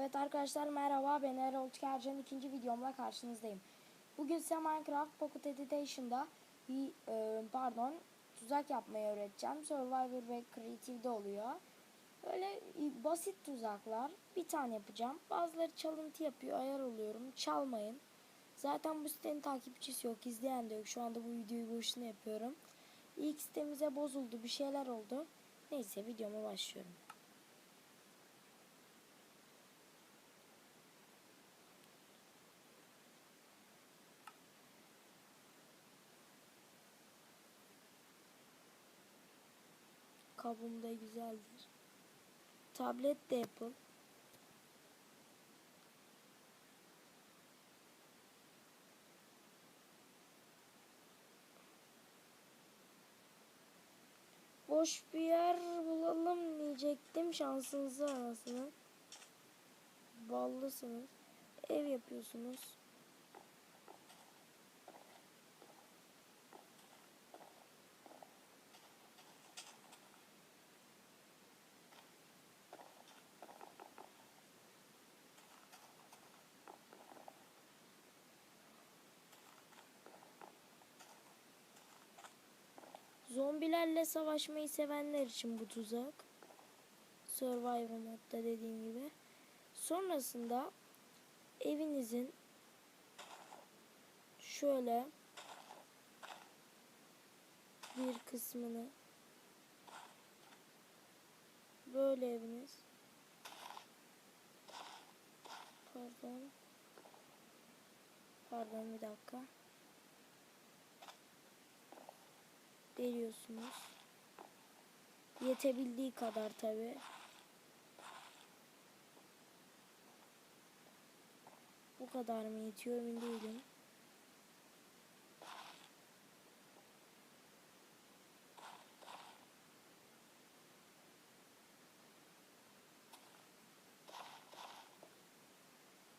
Evet arkadaşlar merhaba ben Erol Tükercan ikinci videomla karşınızdayım. Bugün size Minecraft Pocket Editation'da bir e, pardon tuzak yapmayı öğreteceğim. Survivor ve Creative'de oluyor. Böyle basit tuzaklar bir tane yapacağım. Bazıları çalıntı yapıyor ayar oluyorum çalmayın. Zaten bu sitenin takipçisi yok izleyen de yok. Şu anda bu videoyu boşuna yapıyorum. İlk sitemize bozuldu bir şeyler oldu. Neyse videoma başlıyorum. Kabuğum da güzeldir. Tablet de Apple. Boş bir yer bulalım diyecektim şansınızı arasını. Ballısınız. Ev yapıyorsunuz. Zombilerle savaşmayı sevenler için bu tuzak. Survival modda dediğim gibi. Sonrasında evinizin şöyle bir kısmını böyle eviniz pardon pardon bir dakika deliyorsunuz. Yetebildiği kadar tabi. Bu kadar mı yetiyor emin değilim.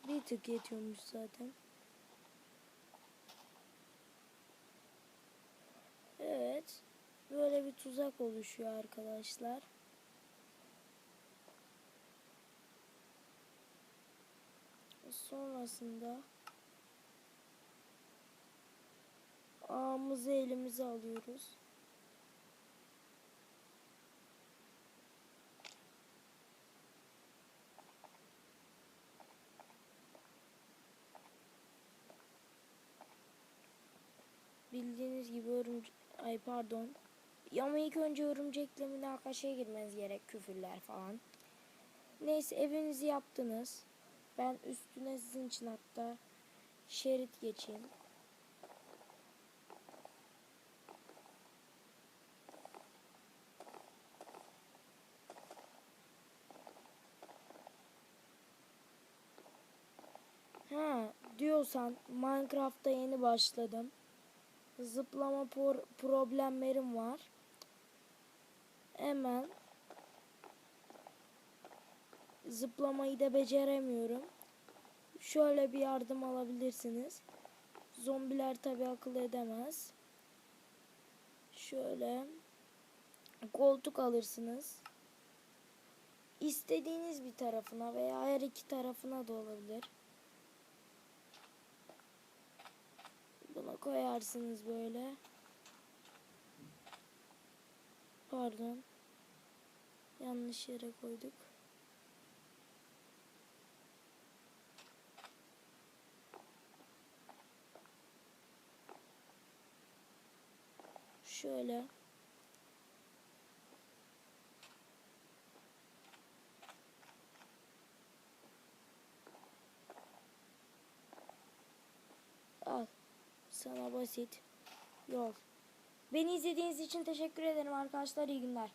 Bir tık yetiyormuş zaten. Evet. Böyle bir tuzak oluşuyor arkadaşlar. Sonrasında ağımızı elimize alıyoruz. Bildiğiniz gibi örümcek ay pardon. Ama ilk önce örümcekle münakaşaya girmeniz gerek küfürler falan. Neyse evinizi yaptınız. Ben üstüne sizin için hatta şerit geçeyim. Ha diyorsan Minecraft'ta yeni başladım zıplama problemlerim var. Hemen zıplamayı da beceremiyorum. Şöyle bir yardım alabilirsiniz. Zombiler tabi akıl edemez. Şöyle koltuk alırsınız. İstediğiniz bir tarafına veya her iki tarafına da olabilir. Buna koyarsınız böyle. Pardon. Yanlış yere koyduk. Şöyle. Al. Sana basit yol. Beni izlediğiniz için teşekkür ederim arkadaşlar. İyi günler.